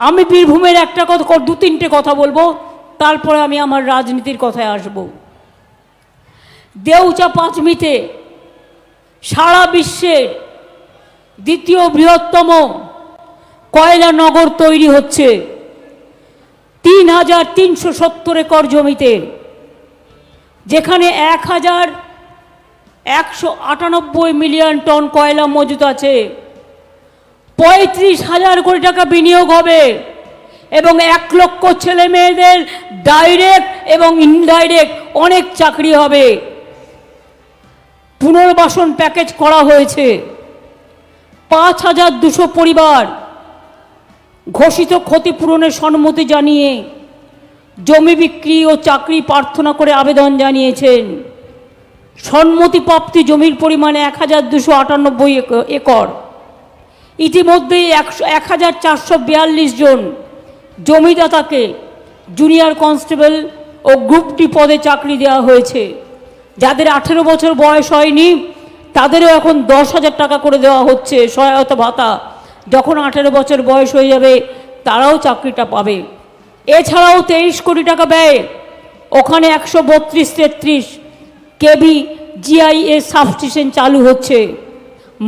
আমি বীরভূমের একটা কথা দু তিনটে কথা বলব, তারপরে আমি আমার রাজনীতির কথায় আসব। দেউচা পাঁচমিতে সারা বিশ্বের দ্বিতীয় বৃহত্তম কয়লা নগর তৈরি হচ্ছে। তিন হাজার তিনশো সত্তর একর জমিতে, যেখানে এক হাজার একশো আটানব্বই মিলিয়ন টন কয়লা মজুত আছে। পঁয়ত্রিশ হাজার কোটি টাকা বিনিয়োগ হবে। এবং এক লক্ষ ছেলে মেয়েদের ডাইরেক্ট এবং ইনডাইরেক্ট অনেক চাকরি হবে। পুনর্বাসন প্যাকেজ করা হয়েছে। পাঁচ হাজার দুশো পরিবার ঘোষিত ক্ষতিপূরণের সম্মতি জানিয়ে জমি বিক্রি ও চাকরি প্রার্থনা করে আবেদন জানিয়েছেন। সম্মতিপ্রাপ্তি জমির পরিমাণ এক হাজার দুশো আটানব্বই এক- একর। ইতিমধ্যেই একশো এক হাজার চারশো বিয়াল্লিশ জন জমিদাতাকে জুনিয়র কনস্টেবল ও গ্রুপ ডি পদে চাকরি দেওয়া হয়েছে। যাদের আঠেরো বছর বয়স হয়নি, তাদেরও এখন দশ হাজার টাকা করে দেওয়া হচ্ছে সহায়তা ভাতা। যখন আঠেরো বছর বয়স হয়ে যাবে, তারাও চাকরিটা পাবে। এছাড়াও তেইশ কোটি টাকা ব্যয় ওখানে একশো বত্রিশ তেত্রিশ কেবি জিআইএস সাবস্টেশন চালু হচ্ছে।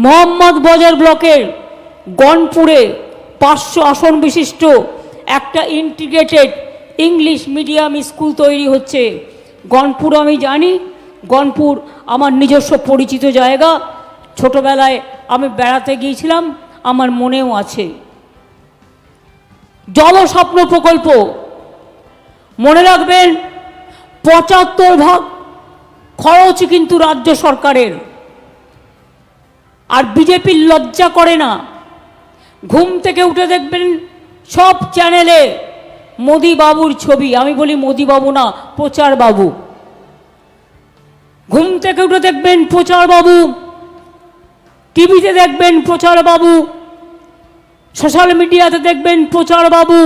মোহাম্মদ বাজার ব্লকের গনপুরে পাঁচশো আসন বিশিষ্ট একটা ইন্টিগ্রেটেড ইংলিশ মিডিয়াম স্কুল তৈরি হচ্ছে। গনপুর আমি জানি। গনপুর আমার নিজস্ব পরিচিত জায়গা। ছোটবেলায় আমি বেড়াতে গিয়েছিলাম, আমার মনেও আছে। জলস্বপ্ন প্রকল্প। মনে রাখবেন, পঁচাত্তর ভাগ খরচ কিন্তু রাজ্য সরকারের। আর বিজেপির লজ্জা করে না। ঘুম থেকে উঠে দেখবেন সব চ্যানেলে মোদি বাবুর ছবি। আমি বলি মোদি বাবু না প্রচার বাবু ঘুম থেকে উঠে দেখবেন প্রচার বাবু টিভিতে দেখবেন প্রচার বাবু সোশ্যাল মিডিয়াতে দেখবেন প্রচার বাবু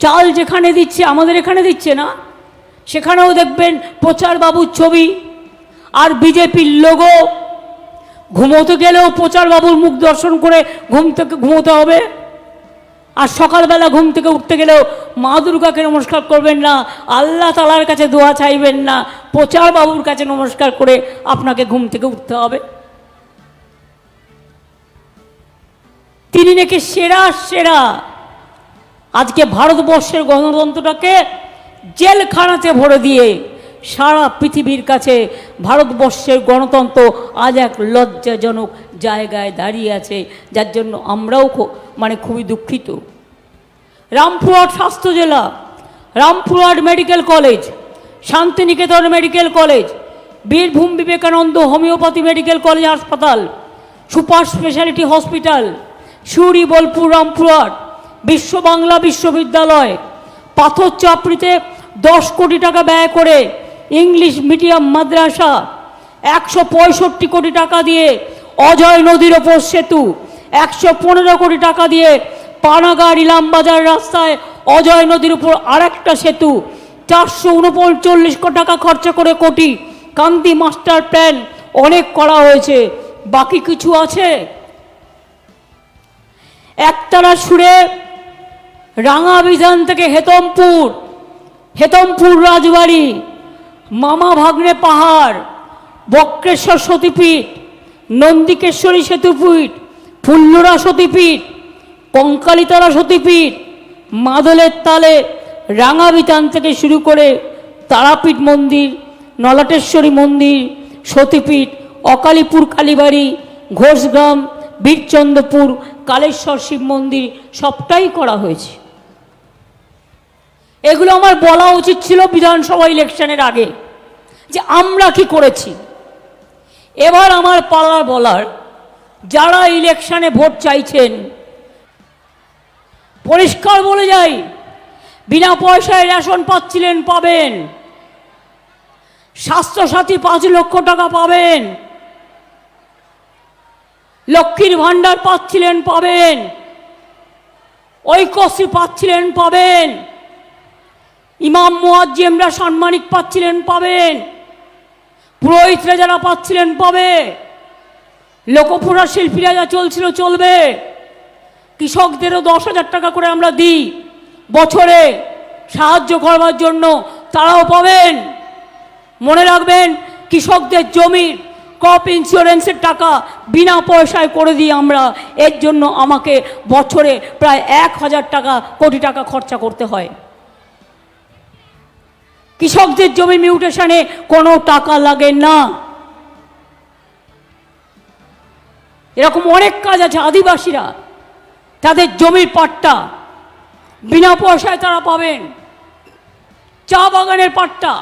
চাল যেখানে দিচ্ছে, আমাদের এখানে দিচ্ছে না। সেখানেও দেখবেন প্রচার বাবুর ছবি। আর বিজেপির লোগো ঘুমোতে গেলেও প্রচার বাবুর মুখ দর্শন করে ঘুম থেকে ঘুমোতে হবে। আর সকালবেলা ঘুম থেকে উঠতে গেলেও মা দুর্গাকে নমস্কার করবেন না, আল্লাহ তালার কাছে দোয়া চাইবেন না প্রচার বাবুর কাছে নমস্কার করে আপনাকে ঘুম থেকে উঠতে হবে। তিনি নাকি সেরা সেরা। আজকে ভারতবর্ষের গণতন্ত্রটাকে জেলখানাতে ভরে দিয়ে সারা পৃথিবীর কাছে ভারতবর্ষের গণতন্ত্র আজ এক লজ্জাজনক জায়গায় দাঁড়িয়ে আছে, যার জন্য আমরাও মানে খুবই দুঃখিত। রামপুরহাট স্বাস্থ্য জেলা, Rampurhat medical college, Santiniketan medical college, Birbhum Vivekananda homoeopathy medical college হাসপাতাল, super speciality hospital, Suri, Bolpur, Rampurhat, Biswa Bangla Biswavidyalaya পাথর চাপড়িতে দশ কোটি টাকা ব্যয় করে ইংলিশ মিডিয়াম মাদ্রাসা একশো পঁয়ষট্টি কোটি টাকা দিয়ে অজয় নদীর ওপর সেতু, একশো পনেরো কোটি টাকা দিয়ে পানাগাড় ইলামবাজার রাস্তায় অজয় নদীর উপর আরেকটা সেতু, চারশো উনপঞ্চল্লিশ কোটি টাকা খরচা করে কোটি কান্তি মাস্টার প্ল্যান অনেক করা হয়েছে। বাকি কিছু আছে? একতারা সুরে রাঙা বিধান থেকে হেতমপুর হেতমপুর রাজবাড়ি। মামা ভাগ্নে পাহাড়, বক্রেশ্বর সতীপীঠ, নন্দিকেশ্বরী সেতুপীঠ, ফুল্লরা সতীপীঠ, কঙ্কালিতলা সতীপীঠ, মাদলের তালে রাঙা বিতান থেকে শুরু করে তারাপীঠ মন্দির, নলাটেশ্বরী মন্দির, সতীপীঠ, অকালীপুর কালীবাড়ি, ঘোষগ্রাম, বীরচন্দ্রপুর, কালেশ্বর শিব মন্দির সবটাই করা হয়েছে। এগুলো আমার বলা উচিত ছিল বিধানসভা ইলেকশনের আগে যে আমরা কি করেছি। এবার আমার পালার বলার, যারা ইলেকশনে ভোট চাইছেন, পরিষ্কার বলে যাই, বিনা পয়সায় রেশন পাচ্ছিলেন, পাবেন। স্বাস্থ্যসাথী পাঁচ লক্ষ টাকা পাবেন। লক্ষ্মীর ভাণ্ডার পাচ্ছিলেন, পাবেন। ঐকশ্রী পাচ্ছিলেন, পাবেন। ইমাম মুয়াজ্জিমরা সাম্মানিক পাচ্ছিলেন পাবেন। পুরোহিতরা যারা পাচ্ছিলেন পাবে। লোকপুরা শিল্পীরা যা চলছিল চলবে। কৃষকদেরও দশ হাজার টাকা করে আমরা দিই। বছরে সাহায্য করবার জন্য তারাও পাবেন। মনে রাখবেন, কৃষকদের জমির ক্রপ ইন্স্যুরেন্সের টাকা বিনা পয়সায় করে দিই আমরা। এর জন্য আমাকে বছরে প্রায় এক হাজার টাকা কোটি টাকা খরচা করতে হয়। কৃষকদের জমি মিউটেশনে কোনো টাকা লাগে না। এরকম অনেক কাজ আছে আদিবাসীরা। তাদের জমির পাট্টা বিনা পয়সায় তারা পাবেন। চা বাগানের পাট্টা,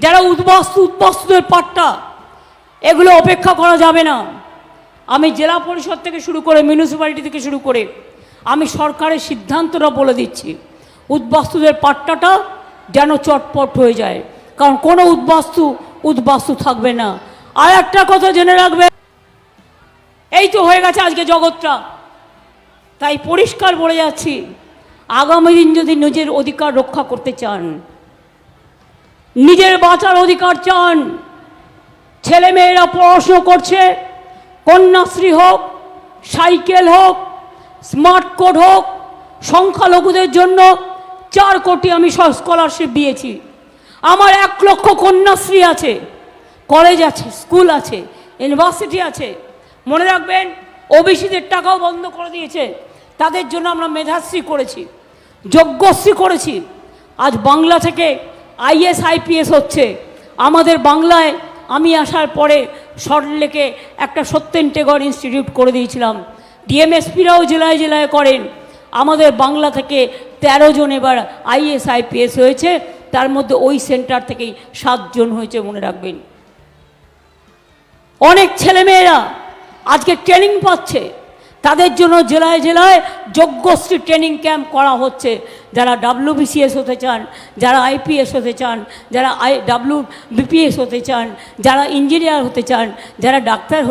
যারা উদ্বাস্তু উদ্বাস্তুদের পাট্টা, এগুলো অপেক্ষা করা যাবে না। আমি জেলা পরিষদ থেকে শুরু করে মিউনিসিপ্যালিটি থেকে শুরু করে আমি সরকারের সিদ্ধান্তটা বলে দিচ্ছি। উদ্বাস্তুদের পাট্টাটা যেন চটপট হয়ে যায়। কারণ কোনো উদ্বাস্তু উদ্বাস্তু থাকবে না। আর একটা কথা জেনে রাখবে, এই তো হয়ে গেছে আজকে জগৎটা। তাই পরিষ্কার বলে যাচ্ছি, আগামী দিন যদি নিজের অধিকার রক্ষা করতে চান, নিজের বাঁচার অধিকার চান ছেলে মেয়েরা পড়াশুনো করছে, কন্যাশ্রী হোক, সাইকেল হোক, স্মার্ট কোড হোক, সংখ্যালঘুদের জন্য চার কোটি আমি স্কলারশিপ দিয়েছি। আমার এক লক্ষ কন্যাশ্রী আছে কলেজ আছে স্কুল আছে ইউনিভার্সিটি আছে। মনে রাখবেন ওবিসিদের টাকাও বন্ধ করে দিয়েছে। তাদের জন্য আমরা মেধাশ্রী করেছি, যজ্ঞশ্রী করেছি। আজ বাংলা থেকে আইএস, আইপিএস হচ্ছে। আমাদের বাংলায় আমি আসার পরে সল্টলেকে একটা সত্যেন টেগর ইনস্টিটিউট করে দিয়েছিলাম। ডিএমএসপিরাও জেলায় জেলায় করেন। আমাদের বাংলা থেকে তেরো জন এবার আইএস আইপিএস হয়েছে। তার মধ্যে ওই সেন্টার থেকেই সাতজন হয়েছে মনে রাখবেন। অনেক ছেলেমেয়েরা আজকে ট্রেনিং পাচ্ছে। তাদের জন্য জেলায় জেলায় যোগ্যশ্রী ট্রেনিং ক্যাম্প করা হচ্ছে। যারা ডাব্লিউ বিসিএস হতে চান, যারা আইপিএস হতে চান, যারা আই ডাব্লিউ বিপিএস হতে চান, যারা ইঞ্জিনিয়ার হতে চান, যারা ডাক্তার